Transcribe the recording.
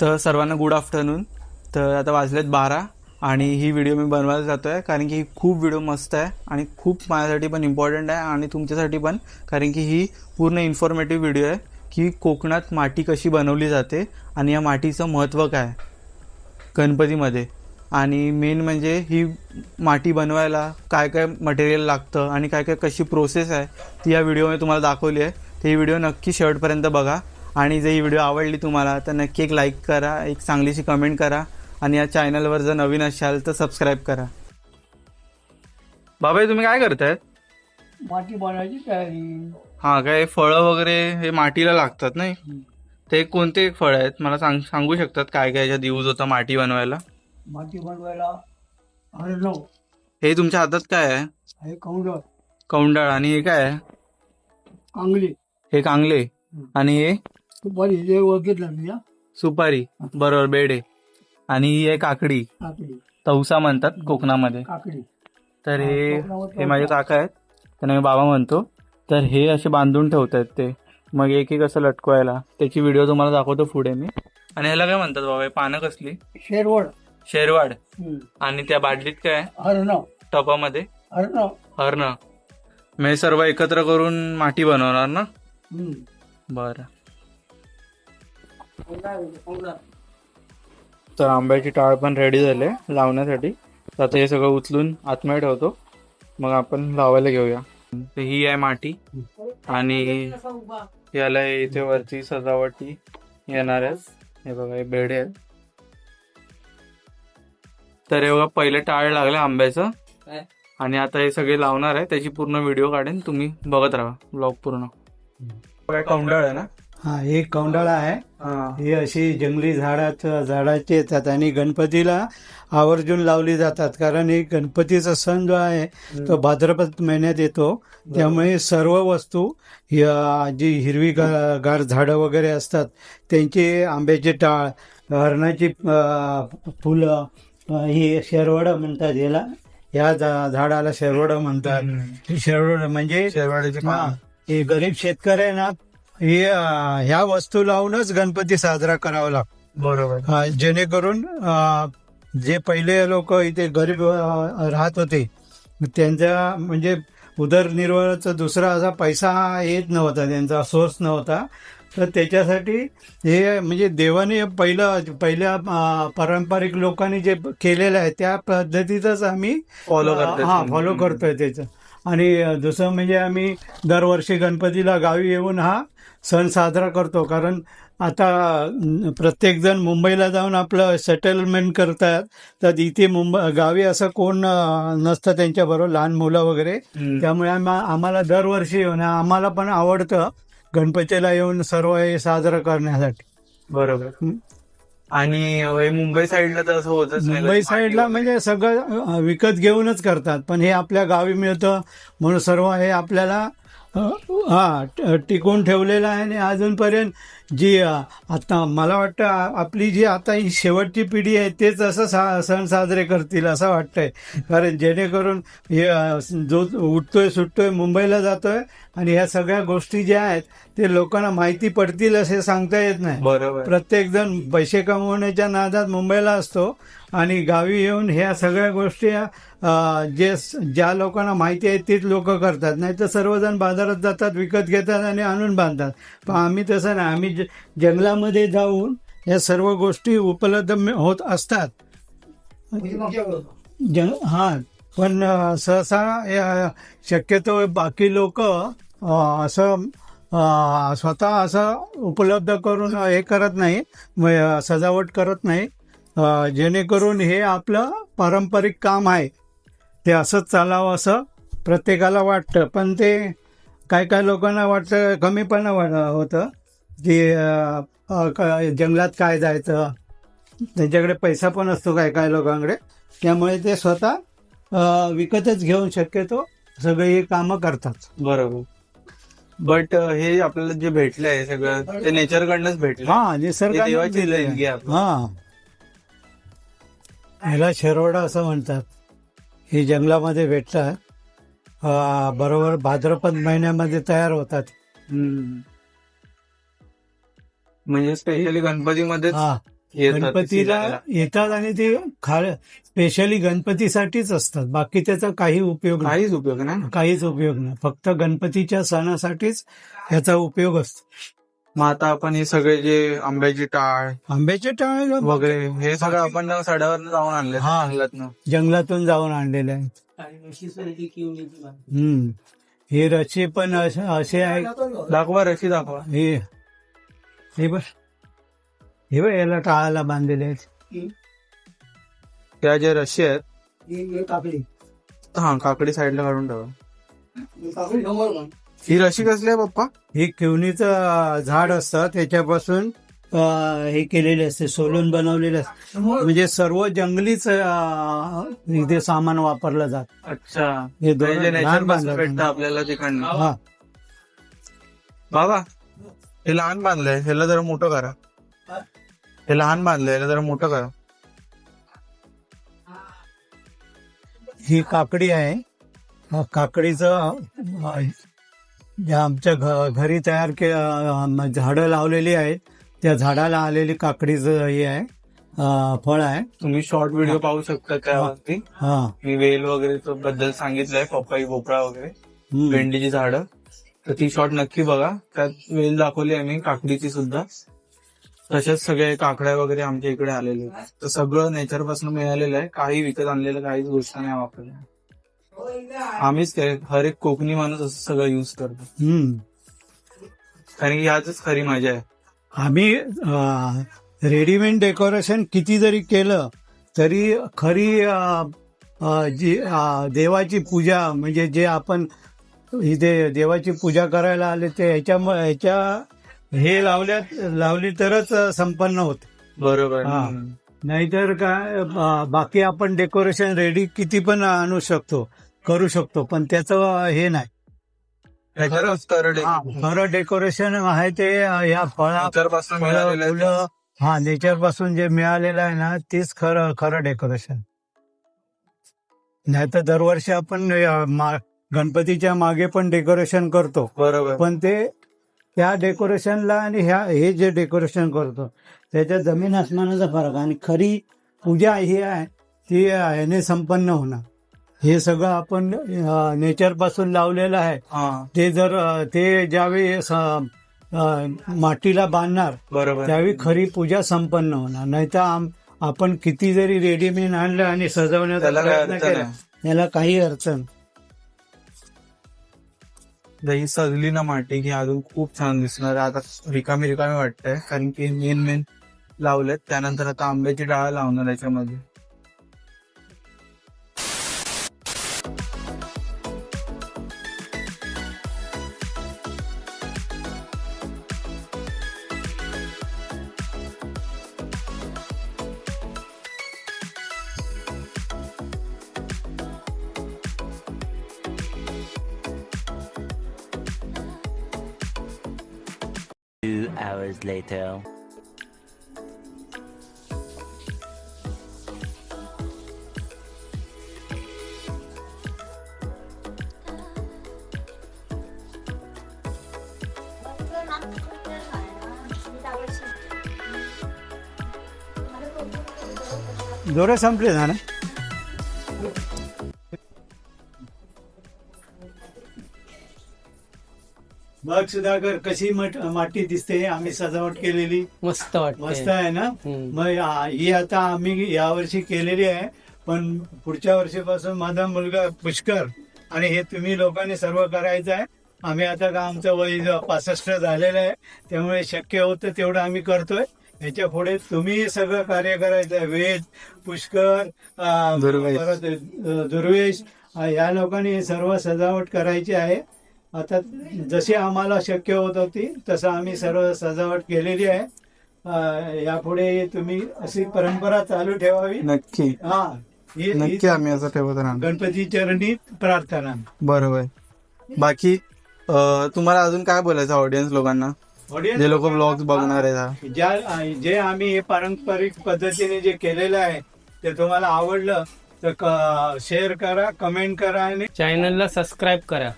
तर सर्वांना good afternoon तर आता वाजलेत बारा आणि ही व्हिडिओ मी बनवायला जातो आहे कारण की ही खूप व्हिडिओ मस्त आहे आणि खूप माझ्यासाठी पण इम्पॉर्टंट आहे आणि तुमच्यासाठी पण कारण की ही पूर्ण इन्फॉर्मेटिव्ह व्हिडिओ आहे की कोकणात माती कशी बनवली जाते आणि या मातीचं महत्त्व काय गणपतीमध्ये. आणि मेन म्हणजे ही माती बनवायला काय काय मटेरियल लागतं आणि काय काय कशी प्रोसेस आहे ती या व्हिडिओमध्ये तुम्हाला दाखवली आहे. ती व्हिडिओ नक्की शेवटपर्यंत बघा. आणि जर ही व्हिडिओ आवडली तुम्हाला तर नक्की एक लाईक करा एक चांगलीशी कमेंट करा आणि या चॅनलवर जर नवीन असाल तर सबस्क्राईब करा. बाबा तुम्ही काय करतायत माती बनवायची तयारी. हां काय फळं वगैरे हे मातीला लागतात नाही? ते कोणते फळ आहेत? मला सांग सांगू शकतात काय काय याच्यात यूज होता माती बनवायला? माती बनवायला हे तुमच्या हातात काय आहे? हे कौंडाळ. आणि हे काय आहे? कांगली. हे कांगले. आणि हे? सुपारी हे ओळखितलं हा. सुपारी बरोबर बेडे. आणि ही आहे काकडी काकडी तवसा म्हणतात कोकणामध्ये. काकडी तर हे हा, हे माझे काका आहेत. त्यांना मी बाबा म्हणतो. तर हे असे बांधून ठेवतात ते. मग एक एक असं लटकवायला. त्याची व्हिडिओ तुम्हाला दाखवतो पुढे मी. आणि ह्याला काय म्हणतात बाबा? हे पानं कसली? शेरवड. शेरवाड. हम्म. आणि त्या बाटलीत काय? आहे? हरणव टपामध्ये. हरणव हरण. मी सर्व एकत्र करून माती बनवणार ना? हम्म. बरं. तर आंब्याची टाळ पण रेडी झाले लावण्यासाठी. तर आता हे सगळं उचलून आतमध्ये ठेवतो. मग आपण लावायला घेऊया. तर ही आहे माती आणि याला इथे वरती सजावटी येणार आहेत. हे बघा हे बेडे आहेत. तर हे बघा पहिले टाळ लागले आंब्याचं? आणि आता हे सगळे लावणार आहे. त्याची पूर्ण व्हिडिओ काढेन. तुम्ही बघत राहा. ब्लॉग पूर्ण. काय कौंडाळ आहे ना? हा हे कौंडाळा आहे. हा. अशी जंगली झाडात झाडाची येतात आणि गणपतीला आवर्जून लावली जातात. कारण हे गणपतीचा सण जो आहे तो भाद्रपद महिन्यात येतो. त्यामुळे सर्व वस्तू जी हिरवी गार झाडं वगैरे असतात त्यांची आंब्याची टाळ हरणाची फुलं ही शेरवडं म्हणतात याला. या झाडाला शेरवडं म्हणतात. शेरवडं म्हणजे शेरवाडीचे हा, हे गरीब शेतकऱ्यांना हे ह्या वस्तू लावूनच गणपती साजरा करावा लागतो. बरोबर. जेणेकरून अं, जे पहिले लोक इथे गरीब अं, राहत होते त्यांचा म्हणजे उदरनिर्वाहाचा दुसरा असा पैसा येत नव्हता त्यांचा सोर्स नव्हता. तर त्याच्यासाठी हे म्हणजे देवाने पहिलं पहिल्या अं, पारंपरिक लोकांनी जे केलेलं आहे त्या पद्धतीतच आम्ही करतोय. हा फॉलो करतोय त्याचं. आणि दुसरं म्हणजे आम्ही दरवर्षी गणपतीला गावी येऊन हा सण साजरा करतो. कारण आता प्रत्येकजण मुंबईला जाऊन आपलं सेटलमेंट करतात. तर इथे मुंबई गावी असं कोण नसतं त्यांच्याबरोबर लहान मुलं वगैरे. त्यामुळे आम्हा- आम्हाला दरवर्षी येऊन आम्हाला पण आवडतं गणपतीला येऊन सर्व हे साजरं करण्यासाठी. बरोबर. आणि मुंबई साईडला तर असं होतच नाही. मुंबई साईडला म्हणजे सगळं विकत घेऊनच करतात. पण हे आपल्या गावी मिळतं. म्हणून सर्व हे आपल्याला हा टिकून टिकवून आहे आणि अजूनपर्यंत जी आता मला वाटतं आपली जी आता ही शेवटची पिढी आहे तेच असं सा सण साजरे करतील असं वाटतंय. कारण जेणेकरून हे जो उठतोय सुटतोय मुंबईला जातोय आणि ह्या सगळ्या गोष्टी ज्या आहेत ते लोकांना माहिती पडतील असे सांगता येत नाही. बरोबर. प्रत्येक जण पैसे कमवण्याच्या नादात मुंबईला असतो आणि गावी येऊन ह्या सगळ्या गोष्टी जे ज्या लोकांना माहिती आहे तीच लोक करतात. नाही तर सर्वजण बाजारात जातात विकत घेतात आणि आणून बांधतात. पण आम्ही तसं नाही. आम्ही ज- जंगलामध्ये जाऊन या सर्व गोष्टी उपलब्ध होत असतात. जंग हा पण सहसा शक्यतो बाकी लोक असं स्वतः असं उपलब्ध करून हे करत नाही सजावट करत नाही जेणेकरून हे आपलं पारंपरिक काम आहे. ते असंच चालावं असं प्रत्येकाला वाटतं. पण ते काय काय लोकांना वाटतं कमीपणा वाट होतं. की क- जंगलात काय जायचं त्यांच्याकडे पैसा पण असतो काय काय लोकांकडे. त्यामुळे ते स्वतः विकतच घेऊन शक्यतो सगळे हे कामं करतात. बरोबर. बट हे आपल्याला जे भेटलंय हे सगळं ते नेचरकडनंच भेटलं हा आहे आपली. हा. ह्याला शेरवडा असं म्हणतात. हे जंगलामध्ये भेटतात. बरोबर भाद्रपद महिन्यामध्ये तयार होतात. म्हणजे स्पेशली गणपतीमध्ये हा गणपतीला. येतात आणि ते खा स्पेशली गणपतीसाठीच असतात बाकी त्याचा काही उपयोग काहीच उपयोग नाही. काहीच उपयोग नाही फक्त गणपतीच्या सणासाठीच याचा उपयोग असतो मग आता आपण हे सगळे जे आंब्याची टाळ आंब्याचे टाळ वगैरे हे सगळं आपण सड्यावर जाऊन आणले हा. जंगलातनं. जंगलातून जाऊन आणलेले आहेत. हम्म हे रचे पण असे असे आहे दाखवा रशी दाखवा हे हे बघ. हे बघ याला टाळाला बांधलेले आहेत. त्या ज्या रशी आहेत. काकडी. हा काकडी साईडला काढून ठेवा ही काकडी ही रशी कसली आहे पप्पा? हे किवणीचं झाड असतं. त्याच्यापासून अं, हे केलेले असते सोलून बनवलेले असते. समोर म्हणजे सर्व जंगलीच अं, इथे सामान वापरलं जात. अच्छा. हे दोन लहान बांधलं आपल्याला तिकडनं. हा. बाबा हे लहान बांधलंय ह्याला जरा मोठं करा. हे लहान बांधलंय ह्याला जरा मोठं करा. ही काकडी आहे. काकडीचं अं, जे आमच्या घ- घरी तयार के अं, झाडं लावलेली आहेत. त्या झाडाला आलेली काकडीचं हे आहे अं, फळ आहे. तुम्ही शॉर्ट व्हिडिओ पाहू शकता त्यावरती. हा. मी वेल वगैरे बद्दल सांगितलंय पपई भोपळा वगैरे. हम्म. भेंडीची झाडं. तर ती शॉर्ट नक्की बघा. त्यात वेल दाखवली आहे मी काकडीची सुद्धा. तसेच सगळे काकड्या वगैरे आमच्या इकडे आलेले आहेत. तर सगळं नेचरपासून मिळालेलं आहे. काही विकत आणलेलं काहीच गोष्ट नाही वापरल्या आम्हीच हर एक कोकणी माणूस असं सगळं युज करतो. कारण की ह्याच खरी मजा आहे. आम्ही रेडीमेड डेकोरेशन किती जरी केलं तरी खरी अं, जी अं, देवाची पूजा म्हणजे जे आपण इथे देवाची पूजा करायला आले ते ह्याच्या ह्याच्या हे लावल्यात लावली तरच संपन्न होते बरोबर हा. नाहीतर काय बाकी आपण डेकोरेशन रेडी किती पण आणू शकतो करू शकतो पण त्याचं हे नाही. खरं डेकोरेशन आहे ते या फळा नेचरपासून फळं, मिळालेलं आहे. फुलं हा नेचरपासून जे मिळालेलं आहे ना तेच खरं खरं डेकोरेशन नाही तर दरवर्षी आपण अं, मा- गणपतीच्या मागे पण डेकोरेशन करतो. बरोबर. पण ते त्या डेकोरेशनला आणि ह्या हे जे डेकोरेशन करतो त्याच्यात जमीन आसमानाचा फरक. आणि खरी पूजा ही आहे ती ह्याने संपन्न होणार. हे सगळं आपण नेचरपासून लावलेलं आहे. ते जर ते ज्यावेळी मातीला बांधणार बरोबर. त्यावेळी खरी पूजा संपन्न होणार. नाहीतर आपण किती जरी रेडीमेड आणलं आणि सजवण्याचा प्रयत्न केला नाही त्याला काही अडचण दही सजली ना माटी की अजून खूप छान दिसणार आहे. आता रिकामी रिकामी वाटतंय कारण की मेन मेन लावलेत त्यानंतर आता आंब्याची डाळ लावणार याच्यामध्ये Two hours later. ದೂರ ಸಂಪ್ರಿ ನಾನು बघ सुधाकर कशी मट- माती दिसते आम्ही सजावट केलेली. मस्त वाटत मस्त आहे ना? मग ही आता आम्ही यावर्षी केलेली आहे पण पुढच्या वर्षीपासून माझा मुलगा पुष्कर आणि हे तुम्ही लोकांनी सर्व करायचं आहे. आम्ही आता का आमचं वय ज- पासष्ट झालेलं आहे त्यामुळे शक्य होतं तेवढं आम्ही करतोय. याच्यापुढे तुम्ही सगळं कार्य करायचं आहे. वेद पुष्कर दुर्वेश. परत या लोकांनी हे सर्व सजावट करायची आहे. आता जशी आम्हाला शक्य होत होती तसं आम्ही सर्व सजावट केलेली आहे. यापुढे तुम्ही अशी परंपरा चालू ठेवावी. नक्की. हा ही- ही नक्की आम्ही असं ठेवत राहणार. गणपती चरणी प्रार्थना. बरोबर. बाकी अं, तुम्हाला अजून काय बोलायचं ऑडियन्स लोकांना? Audience जे लोक ब्लॉग्स बघणार आहेत हा. ज्या जे आम्ही हे पारंपरिक पद्धतीने जे केलेलं आहे ते तुम्हाला आवडलं तर शेअर करा कमेंट करा आणि चॅनलला सबस्क्राईब करा.